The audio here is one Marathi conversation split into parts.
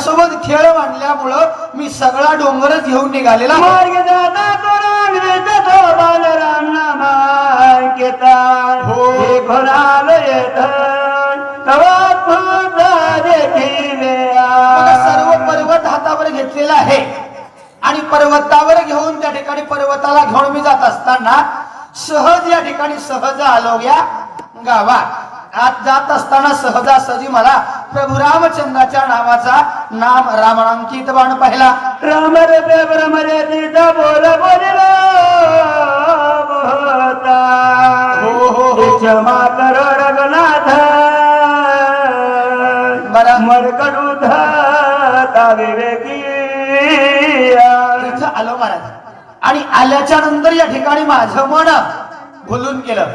माझ्यासोबत खेळ मांडल्यामुळं मी सगळा डोंगरच घेऊन निघालेला. मार्ग नामांकिता हो. सर्व पर्वत हातावर घेतलेला आहे आणि पर्वतावर घेऊन त्या ठिकाणी पर्वताला घेऊन मी जात असताना सहज या ठिकाणी सहज आलो या गावात आत जात असताना सहजासहजी मला प्रभू रामचंद्राच्या नावाचा नाम रामांकित बाण पाहिला. राम रे ब्रह्म रे तिचा बोल होता हो, हो, हो. क्षमा करो रघुनाथ. बरं. मरकडू धाता विवेकी इथं आलो महाराज. आणि आल्याच्यानंतर या ठिकाणी माझं मन भुलून केलं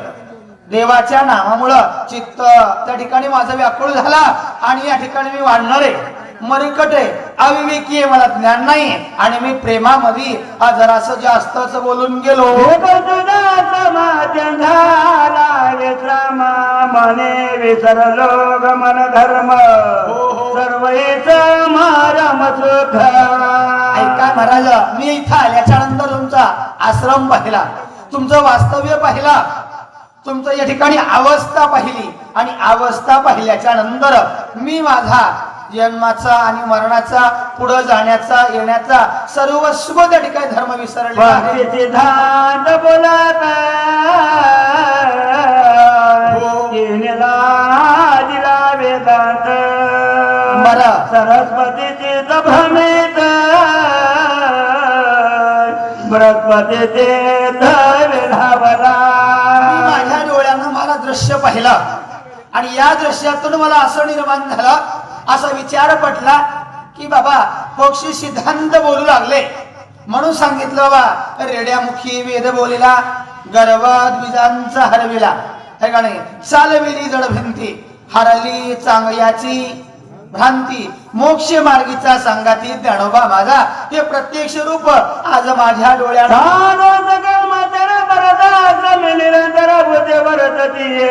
देवाच्या नामामुळं चित्त त्या ठिकाणी माझं व्याकुळ झाला आणि या ठिकाणी मी वाढणार आहे. मरकट आहे. अविवेकी आहे. मला ज्ञान नाही आणि मी प्रेमामध्ये हा जरासं जास्तच बोलून गेलो. विश्रामा मने विसरलो गमन धर्म. हो. मारम सुख. ऐका महाराज मी इथं आल्याच्यानंतर तुमचा आश्रम पाहिला. तुमचं वास्तव्य पाहिला. तुमचं या ठिकाणी अवस्था पाहिली. आणि अवस्था पाहिल्याच्या नंतर मी माझा जन्माचा आणि मरणाचा पुढं जाण्याचा येण्याचा सर्वस्व त्या ठिकाणी धर्म वेदांत. बरं. सरस्वतीचे भ्रमित बृहस्पतीचे धावला दृश्य पाहिला. आणि या दृश्यातून मला असं निर्माण झाला असा विचार पटला की बाबा पक्षी सिद्धांत बोलू लागले. म्हणून सांगितलं बाबा रेड्यामुखी वेद बोलिला गर्वात हरविला. हे का नाही चालविली जड भिंती हरली चांगल्याची भ्रांती मोक्ष मार्गीचा सांगाती ज्ञानोबा माझा. हे प्रत्यक्ष रूप आज माझ्या डोळ्यात.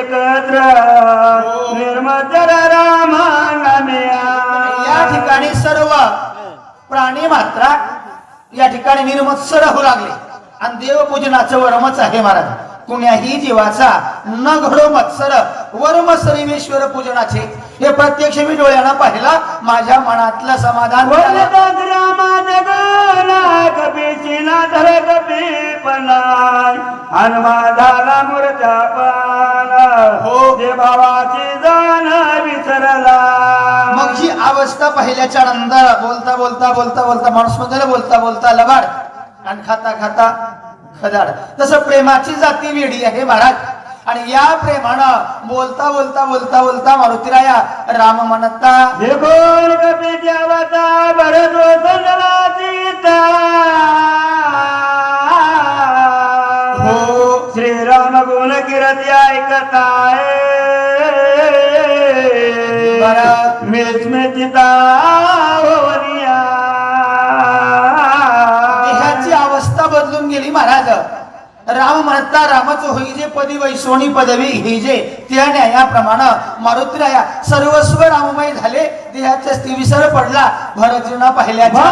एकत्र रामा या ठिकाणी सर्व प्राणी मात्रा या ठिकाणी निर्मत्सर होऊ लागले. आणि देवपूजनाचं वर्मच आहे महाराज. कुण्याही जीवाचा न घडो मत्सर वर्म सर्वेश्वर पूजनाचे. हे प्रत्यक्ष मी डोळ्यानं पाहिला माझ्या मनातलं समाधान झालं. रामा जगला कपीची ना धर कपी पणाय हनुमा झाला मूर्त्या हो. जे भावाची जाण विसरला. मग ही अवस्था पाहिल्याच्या नंतर बोलता बोलता बोलता बोलता माणूस म्हणतो बोलता बोलता लबाड. आणि खाता खाता खदाड. तसं प्रेमाची जाती वेडी आहे महाराज. आणि या प्रेमानं बोलता बोलता बोलता बोलता मारुतीराया राम म्हणता भरतो किरती ऐकताय. मेच मेचिता देहाची अवस्था बदलून गेली महाराज. राम म्हणता रामच होई जे पदी वैश्वणी पदवी ही जे त्या न्यायाप्रमाणे मारुतीराया सर्वस्व राममय झाले. देहाच्या स्थिविसर पडला. भरतजीना पाहिल्याच्या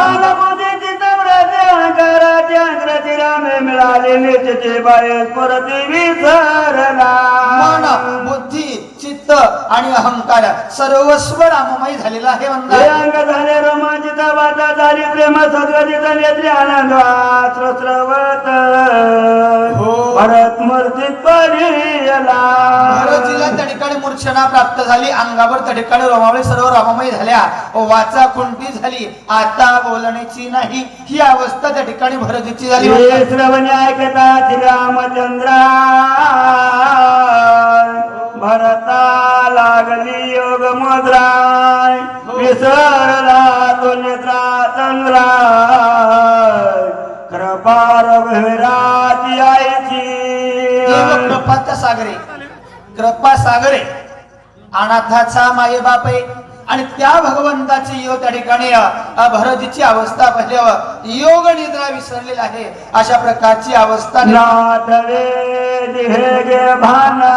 मिळाले नेचते बाय परती विसरला मन बुद्धी चित्त आणि अहंकार सर्वस्व राममय झालेला आहे हे अंग झाले रोमांचिता वाटा झाली प्रेम सद्गतीचा नेत्री आनंद श्रोत्रवत हो. भरत मूर्तीत पडिला भरतजीला त्या ठिकाणी मूर्छना प्राप्त झाली. अंगावर त्या ठिकाणी रोमावळे सर्व राममय झाल्या. वाचा खुंटी झाली. आता बोलण्याची नाही. ही अवस्था त्या ठिकाणी भरतजीची झाली हे. श्रवणी ऐकता श्रीरामचंद्रा. भरता लागली योग मुद्रा. विसरला तो नेत्रा चंद्रा देव आईची कृपाचा सागरे कृपा सागरे अनाथाचा माये बापे आणि त्या भगवंताची योग त्या ठिकाणी भरतीची अवस्था पाहिल्यावर योग निद्रा विसरलेला आहे. अशा प्रकारची अवस्था भाना.